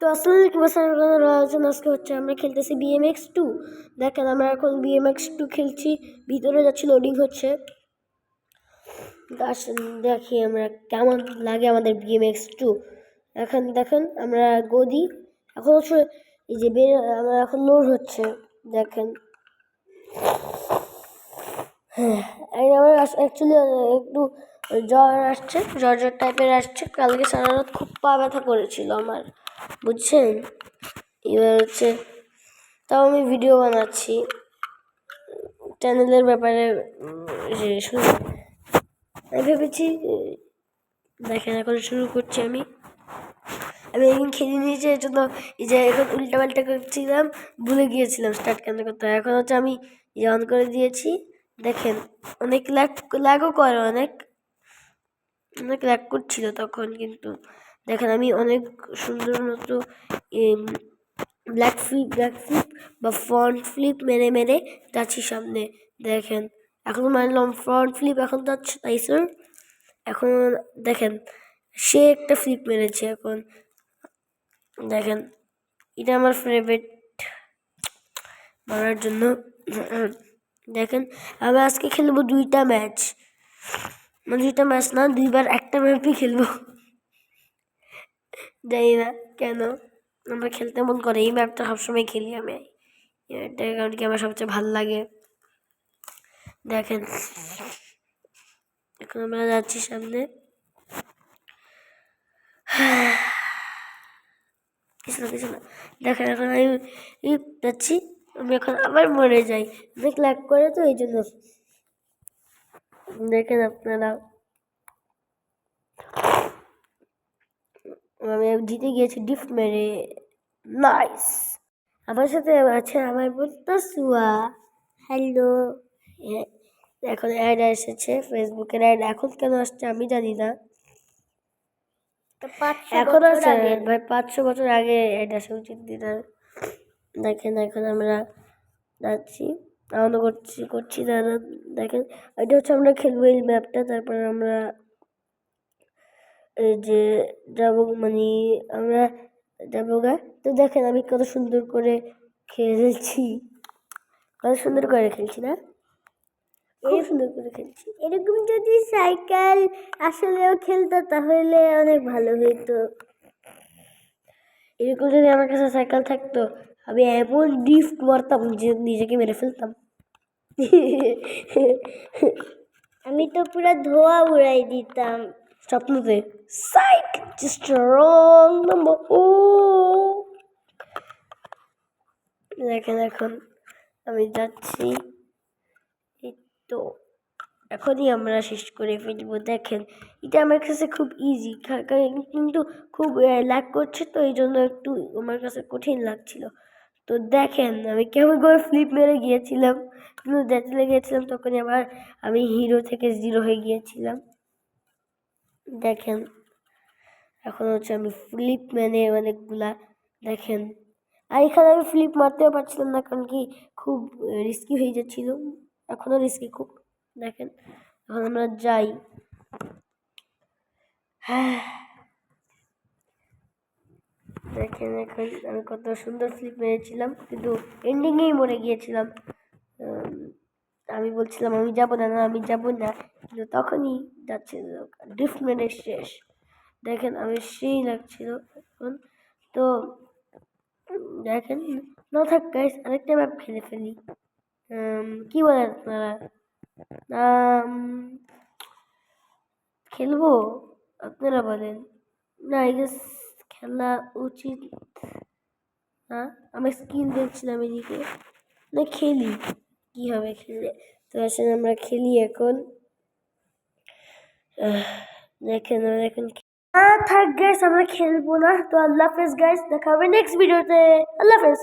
তো আসলে আলোচনা আজকে হচ্ছে আমরা খেলতেছি বিএমএক্স টু দেখেন, আমরা এখন বিএমএক্স টু খেলছি। ভিতরে যাচ্ছি লোডিং হচ্ছে। দেখি আমরা কেমন লাগে আমাদের বিএমএক্স টু এখন দেখেন, আমরা গদি এখন হচ্ছে এই যে বের, আমরা এখন লোড হচ্ছে। দেখেন। হ্যাঁ আমার অ্যাকচুয়ালি একটু জ্বর আসছে, জ্বর জ্বর টাইপের আসছে। কালকে সারা রাত খুব পা ব্যথা করেছিল আমার, বুঝছেন? এবার হচ্ছে তাও আমি ভিডিও বানাচ্ছি। চ্যানেলের ব্যাপারে আমি ভেবেছি দেখেন এখন শুরু করছি আমি। আমি একদিন খেলে নিয়েছি এর জন্য এই যে এখন উল্টা পাল্টা করছিলাম, ভুলে গিয়েছিলাম স্টার্ট কেন করতে। এখন হচ্ছে আমি অন করে দিয়েছি। দেখেন, অনেক ল্যাগ ল্যাগও করে অনেক। অনেক ল্যাগ করছিল তখন, কিন্তু দেখেন আমি অনেক সুন্দর মতো ব্ল্যাক ফ্লিপ ব্ল্যাক ফ্লিপ বা ফ্রন্ট ফ্লিপ মেরে মেরে যাচ্ছি সামনে, দেখেন। এখন মারলাম ফ্রন্ট ফ্লিপ এখন যাচ্ছে, তাই স্যার এখন দেখেন, সে একটা ফ্লিপ মেরেছে এখন। দেখেন, এটা আমার ফেভারিট মারার জন্য। দেখেন, আমি আজকে খেলব দুইটা ম্যাচ মানে দুইটা ম্যাচ না, দুইবার একটা ম্যাপই খেলব। জানি না, কেন? আমরা খেলতে মন করে, এই ম্যাপটা সবসময় খেলি আমি। এটা কারণ কি আমার সবচেয়ে ভালো লাগে। দেখেন, এখন আমরা যাচ্ছি সামনে। কিছু না কিছু না। দেখেন, এখন আমি যাচ্ছি, আমি এখন আবার মরে যাই। অনেক ল্যাগ করে তো, এই জন্য। দেখেন আপনারা। আমি জিতে গিয়েছি ডিফ মেরে। নাইস আমার সাথে আছে আমার বন্ধু সুয়া হ্যালো এখন অ্যাড এসেছে ফেসবুকের অ্যাড এখন কেন আসছে আমি জানি না। এখন আছে ভাই পাঁচশো বছর আগে অ্যাড আসা উচিত দিদার দেখেন এখন আমরা যাচ্ছি। আনন্দ করছি করছি দাদা দেখেন। এটা হচ্ছে আমরা খেলব এই ম্যাপটা তারপর আমরা এই যে যাব মানে আমরা যাব গা। তো দেখেন আমি কত সুন্দর করে খেলছি। কত সুন্দর করে খেলছি না? খুব সুন্দর করে খেলছি। এরকম যদি সাইকেল আসলেও খেলতো তাহলে অনেক ভালো হতো এরকম যদি আমার কাছে সাইকেল থাকতো আমি এমন ডিফট মারতাম যে নিজেকে মেরে ফেলতাম। আমি তো পুরো ধোয়া উড়াই দিতাম। স্বপ্নতে। সাইক জাস্ট রং নাম্বার ও। দেখেন এখন আমি যাচ্ছি। এই তো, এখনই আমরা শেষ করে ফেলব। দেখেন, এটা আমার কাছে খুব ইজি কিন্তু খুব ল্যাক করছে তো এই জন্য একটু আমার কাছে কঠিন লাগছিল। তো দেখেন, আমি কেমন করে ফ্লিপ মেরে গিয়েছিলাম। কিন্তু যেতে গিয়েছিলাম তখনই আবার আমি হিরো থেকে জিরো হয়ে গিয়েছিলাম। দেখেন, এখন হচ্ছে আমি ফ্লিপ ম্যানে অনেকগুলা, দেখেন। আর এখানে আমি ফ্লিপ মারতেও পারছিলাম না, কারণ কি খুব রিস্কি হয়ে যাচ্ছিল। এখনও রিস্কি খুব, দেখেন। এখন আমরা যাই। হ্যাঁ। দেখেন এখন আমি কত সুন্দর ফ্লিপ মেরেছিলাম, কিন্তু এন্ডিংয়েই মরে গিয়েছিলাম। আমি বলছিলাম, আমি যাব না না, আমি যাব না। কিন্তু তখনই যাচ্ছিল ড্রিফট মেরে শেষ। দেখেন, আমি সেই লাগছিল এখন। তো, দেখেন, না থাক গাইস আরেকটা ম্যাপ খেলে ফেলি। কি বলেন আপনারা? খেলব? আপনারা বলেন। না আই গেস খেলা উচিত না। আমি স্কিল দেখছিলাম এদিকে। না, খেলি। কী হবে খেললে? তো আসলে আমরা খেলি এখন। দেখেন আমরা এখন থাক গাইস আমরা খেলব না। তো আল্লাহ হাফেজ গাইস দেখা হবে নেক্সট ভিডিওতে আল্লাহ হাফেজ।